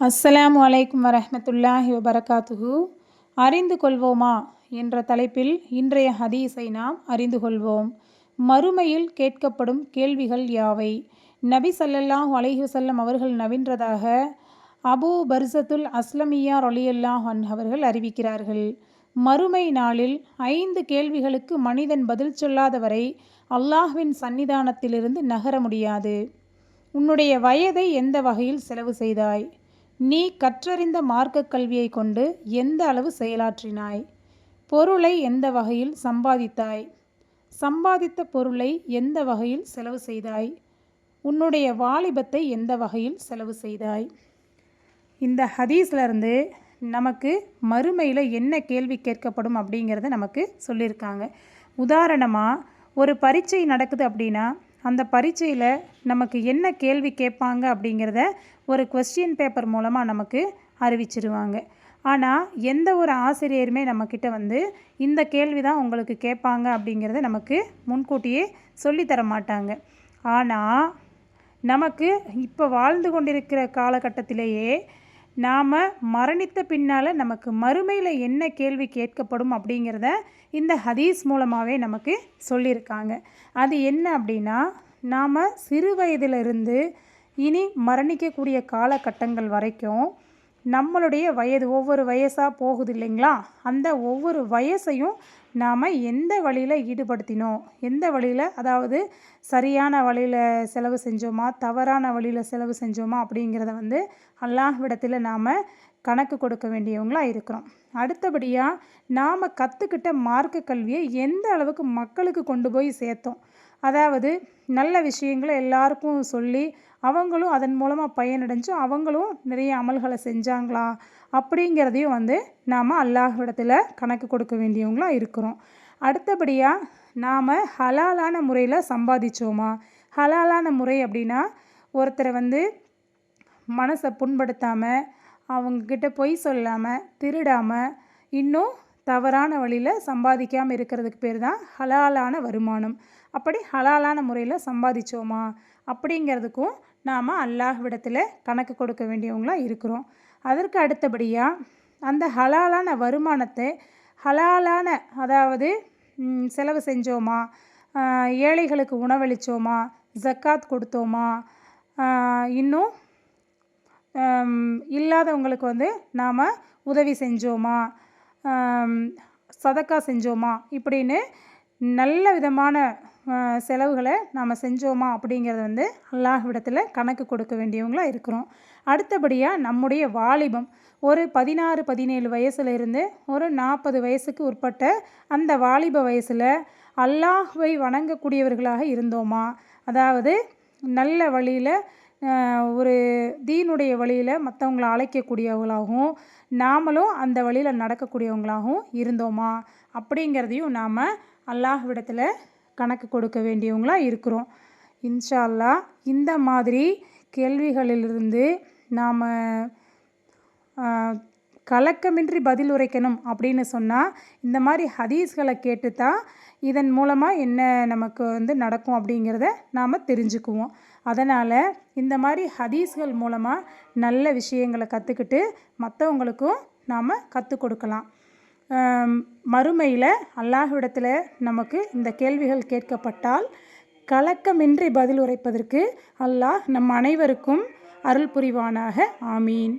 அஸ்ஸலாம் அலைக்கும் வரமத்துல்லாஹி வபரகாத்துஹு. அறிந்து கொள்வோமா என்ற தலைப்பில் இன்றைய ஹதீஸை நாம் அறிந்து கொள்வோம். மறுமையில் கேட்கப்படும் கேள்விகள் யாவை? நபி சல்லல்லாஹ் அலைஹி அவர்கள் நவின்றதாக அபூ பர்சத்துல் அஸ்லமியா ரொலியல்லாஹ் அவர்கள் அறிவிக்கிறார்கள். மறுமை நாளில் ஐந்து கேள்விகளுக்கு மனிதன் பதில் சொல்லாதவரை அல்லாஹ்வின் சன்னிதானத்திலிருந்து நகர முடியாது. உன்னுடைய வயதை எந்த வகையில் செலவு செய்தாய்? நீ கற்றறிந்த மார்க்க கல்வியை கொண்டு எந்த அளவு செயலாற்றினாய்? பொருளை எந்த வகையில் சம்பாதித்தாய்? சம்பாதித்த பொருளை எந்த வகையில் செலவு செய்தாய்? உன்னுடைய வாலிபத்தை எந்த வகையில் செலவு செய்தாய்? இந்த ஹதீஸ்லேருந்து நமக்கு மறுமையில் என்ன கேள்வி கேட்கப்படும் அப்படிங்கிறத நமக்கு சொல்லியிருக்காங்க. உதாரணமாக ஒரு பரீட்சை நடக்குது அப்படின்னா அந்த பரீட்சையில் நமக்கு என்ன கேள்வி கேட்பாங்க அப்படிங்கிறத ஒரு கொஸ்டின் பேப்பர் மூலமாக நமக்கு அறிவிச்சிருவாங்க. ஆனால் எந்த ஒரு ஆசிரியருமே நம்மக்கிட்ட வந்து இந்த கேள்வி தான் உங்களுக்கு கேட்பாங்க அப்படிங்கிறத நமக்கு முன்கூட்டியே சொல்லித்தர மாட்டாங்க. ஆனால் நமக்கு இப்போ வாழ்ந்து கொண்டிருக்கிற காலகட்டத்திலேயே நாம் மரணித்த பின்னால் நமக்கு மறுமையில் என்ன கேள்வி கேட்கப்படும் அப்படிங்கிறத இந்த ஹதீஸ் மூலமாகவே நமக்கு சொல்லியிருக்காங்க. அது என்ன அப்படின்னா நாம் சிறு வயதிலிருந்து இனி மரணிக்கக்கூடிய காலகட்டங்கள் வரைக்கும் நம்மளுடைய வயது ஒவ்வொரு வயசாக போகுது இல்லைங்களா அந்த ஒவ்வொரு வயசையும் நாம் எந்த வழியில் ஈடுபடுத்தினோம்? எந்த வழியில் அதாவது சரியான வழியில் செலவு செஞ்சோமா? தவறான வழியில் செலவு செஞ்சோமா? அப்படிங்கிறத வந்து அல்லாஹ்விடத்தில் நாம் கணக்கு கொடுக்க வேண்டியவங்களாக இருக்கிறோம். அடுத்தபடியாக நாம் கற்றுக்கிட்ட மார்க்க கல்வியை எந்த அளவுக்கு மக்களுக்கு கொண்டு போய் சேர்த்தோம்? அதாவது நல்ல விஷயங்களை எல்லாருக்கும் சொல்லி அவங்களும் அதன் மூலமாக பயனடைஞ்சு அவங்களும் நிறைய அமல்களை செஞ்சாங்களா? அப்படிங்கிறதையும் வந்து நாம் அல்லாஹ்விடத்தில் கணக்கு கொடுக்க வேண்டியவங்களாக இருக்கிறோம். அடுத்தபடியாக நாம் ஹலாலான முறையில் சம்பாதிச்சோமா? ஹலாலான முறை அப்படின்னா ஒருத்தரை வந்து மனசை புண்படுத்தாமல் அவங்கக்கிட்ட பொய் சொல்லாமல் திருடாமல் இன்னும் தவறான வழியில் சம்பாதிக்காமல் இருக்கிறதுக்கு பேர் தான் ஹலாலான வருமானம். அப்படி ஹலாலான முறையில் சம்பாதிச்சோமா? அப்படிங்கிறதுக்கும் நாம் அல்லாஹ்விடத்தில் கணக்கு கொடுக்க வேண்டியவங்களாக இருக்கிறோம். அதற்கு அடுத்தபடியாக அந்த ஹலாலான வருமானத்தை ஹலாலான அதாவது செலவு செஞ்சோமா? ஏழைகளுக்கு உணவளித்தோமா ஜக்காத் கொடுத்தோமா? இன்னும் இல்லாதவங்களுக்கு வந்து நாம் உதவி செஞ்சோமா? சதக்கா செஞ்சோமா? இப்படின்னு நல்ல விதமான செலவுகளை நாம் செஞ்சோமா அப்படிங்கிறத வந்து அல்லாஹ்விடத்தில் கணக்கு கொடுக்க வேண்டியவங்களாக இருக்கிறோம். அடுத்தபடியாக நம்முடைய வாலிபம் ஒரு பதினாறு பதினேழு வயசுலேருந்து ஒரு நாற்பது வயசுக்கு உட்பட்ட அந்த வாலிப வயசில் அல்லாஹ்வை வணங்கக்கூடியவர்களாக இருந்தோமா? அதாவது நல்ல வழியில் ஒரு தீனுடைய வழியில் மற்றவங்கள அழைக்கக்கூடியவங்களாகவும் நாமளும் அந்த வழியில் நடக்கக்கூடியவங்களாகவும் இருந்தோமா? அப்படிங்கிறதையும் நாம் அல்லாஹ்விடத்தில் கணக்கு கொடுக்க வேண்டியவங்களாக இருக்கிறோம். இன்ஷால்லா இந்த மாதிரி கேள்விகளிலிருந்து நாம் கலக்கமின்றி பதில் உரைக்கணும் அப்படின்னு சொன்னால் இந்த மாதிரி ஹதீஸ்களை கேட்டு தான் இதன் மூலமாக என்ன நமக்கு வந்து நடக்கும் அப்படிங்கிறத நாம் தெரிஞ்சுக்குவோம். அதனால் இந்த மாதிரி ஹதீஸ்கள் மூலமாக நல்ல விஷயங்களை கற்றுக்கிட்டு மற்றவங்களுக்கும் நாம் கற்றுக் கொடுக்கலாம். மறுமையில் அல்லாஹ்விடத்தில் நமக்கு இந்த கேள்விகள் கேட்கப்பட்டால் கலக்கமின்றி பதில் உரைப்பதற்கு அல்லாஹ் நம் அனைவருக்கும் அருள் புரிவானாக. ஆமீன்.